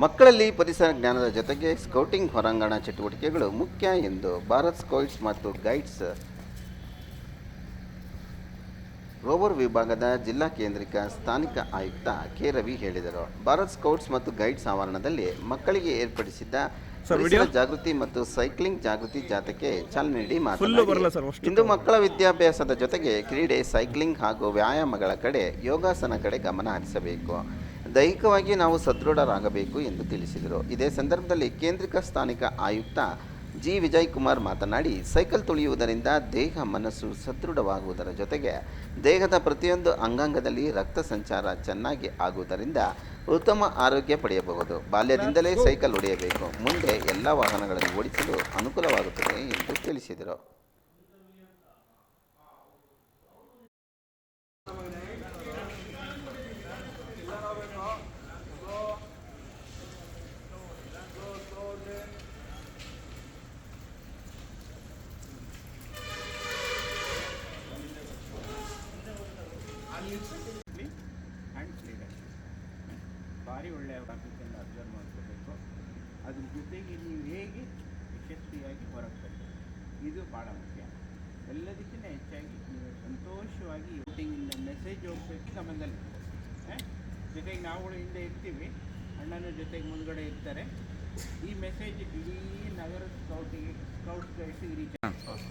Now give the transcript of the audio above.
ಮಕ್ಕಳಲ್ಲಿ ಪರಿಸರ ಜ್ಞಾನದ ಜೊತೆಗೆ ಸ್ಕೌಟಿಂಗ್ ಹೊರಾಂಗಣ ಚಟುವಟಿಕೆಗಳು ಮುಖ್ಯ ಎಂದು ಭಾರತ್ ಸ್ಕೌಟ್ಸ್ ಮತ್ತು ಗೈಡ್ಸ್ ರೋವರ್ ವಿಭಾಗದ ಜಿಲ್ಲಾ ಕೇಂದ್ರಿಕ ಸ್ಥಾನಿಕ ಆಯುಕ್ತ ಕೆ. ರವಿ ಹೇಳಿದರು. ಭಾರತ್ ಸ್ಕೌಟ್ಸ್ ಮತ್ತು ಗೈಡ್ಸ್ ಆವರಣದಲ್ಲಿ ಮಕ್ಕಳಿಗೆ ಏರ್ಪಡಿಸಿದ್ದ ಪರಿಸರ ಜಾಗೃತಿ ಮತ್ತು ಸೈಕ್ಲಿಂಗ್ ಜಾಗೃತಿ ಜಾಥಕ್ಕೆ ಚಾಲನೆ ನೀಡಿ ಮಾತನಾಡಿ. ಇಂದು ಮಕ್ಕಳ ವಿದ್ಯಾಭ್ಯಾಸದ ಜೊತೆಗೆ ಕ್ರೀಡೆ ಸೈಕ್ಲಿಂಗ್ ಹಾಗೂ ವ್ಯಾಯಾಮಗಳ ಕಡೆ ಯೋಗಾಸನ ಕಡೆ ಗಮನ ಹರಿಸಬೇಕು. ದೈಹಿಕವಾಗಿ ನಾವು ಸದೃಢರಾಗಬೇಕು ಎಂದು ತಿಳಿಸಿದರು. ಇದೇ ಸಂದರ್ಭದಲ್ಲಿ ಕೇಂದ್ರಿಕ ಸ್ಥಾನಿಕ ಆಯುಕ್ತ ಜಿ. ವಿಜಯ್ ಕುಮಾರ್ ಮಾತನಾಡಿ, ಸೈಕಲ್ ತುಳಿಯುವುದರಿಂದ ದೇಹ, ಮನಸ್ಸು ಸದೃಢವಾಗುವುದರ ಜೊತೆಗೆ ದೇಹದ ಪ್ರತಿಯೊಂದು ಅಂಗಾಂಗದಲ್ಲಿ ರಕ್ತ ಸಂಚಾರ ಚೆನ್ನಾಗಿ ಆಗುವುದರಿಂದ ಉತ್ತಮ ಆರೋಗ್ಯ ಪಡೆಯಬಹುದು. ಬಾಲ್ಯದಿಂದಲೇ ಸೈಕಲ್ ಹೊಡೆಯಬೇಕು. ಮುಂದೆ ಎಲ್ಲ ವಾಹನಗಳನ್ನು ಓಡಿಸಲು ಅನುಕೂಲವಾಗುತ್ತದೆ ಎಂದು ತಿಳಿಸಿದರು. ಆ್ಯಂಡ್ ಫ್ರೀಡಮ್ ಭಾರಿ ಒಳ್ಳೆಯ ಟಾಪಿಕನ್ನು ಅಬ್ಸರ್ವ್ ಮಾಡ್ಕೋಬೇಕು ಅದ್ರ ಜೊತೆಗೆ ನೀವು ಹೇಗೆ ಯಶಸ್ವಿಯಾಗಿ ಹೊರಗೆ ಬರಬೇಕು ಇದು ಭಾಳ ಮುಖ್ಯ ಎಲ್ಲದಕ್ಕಿಂತ ಹೆಚ್ಚಾಗಿ ನೀವು ಸಂತೋಷವಾಗಿ ಔಟಿಂಗಿಂದ ಮೆಸೇಜ್ ಹೋಗ್ಬೇಕು ಆ? ಜೊತೆಗೆ ನಾವುಗಳು ಹಿಂದೆ ಇರ್ತೀವಿ ಅಣ್ಣನ ಜೊತೆಗೆ ಮುಂದ್ಗಡೆ ಇರ್ತಾರೆ ಈ ಮೆಸೇಜ್ ಇಡೀ ನಗರ ಸ್ಕೌಟಿಗೆ ಸ್ಕೌಟ್ ಗೈಡ್ಸಿಗೆ ರೀಚ್ ಆಗ್ತಾ ಇದೆ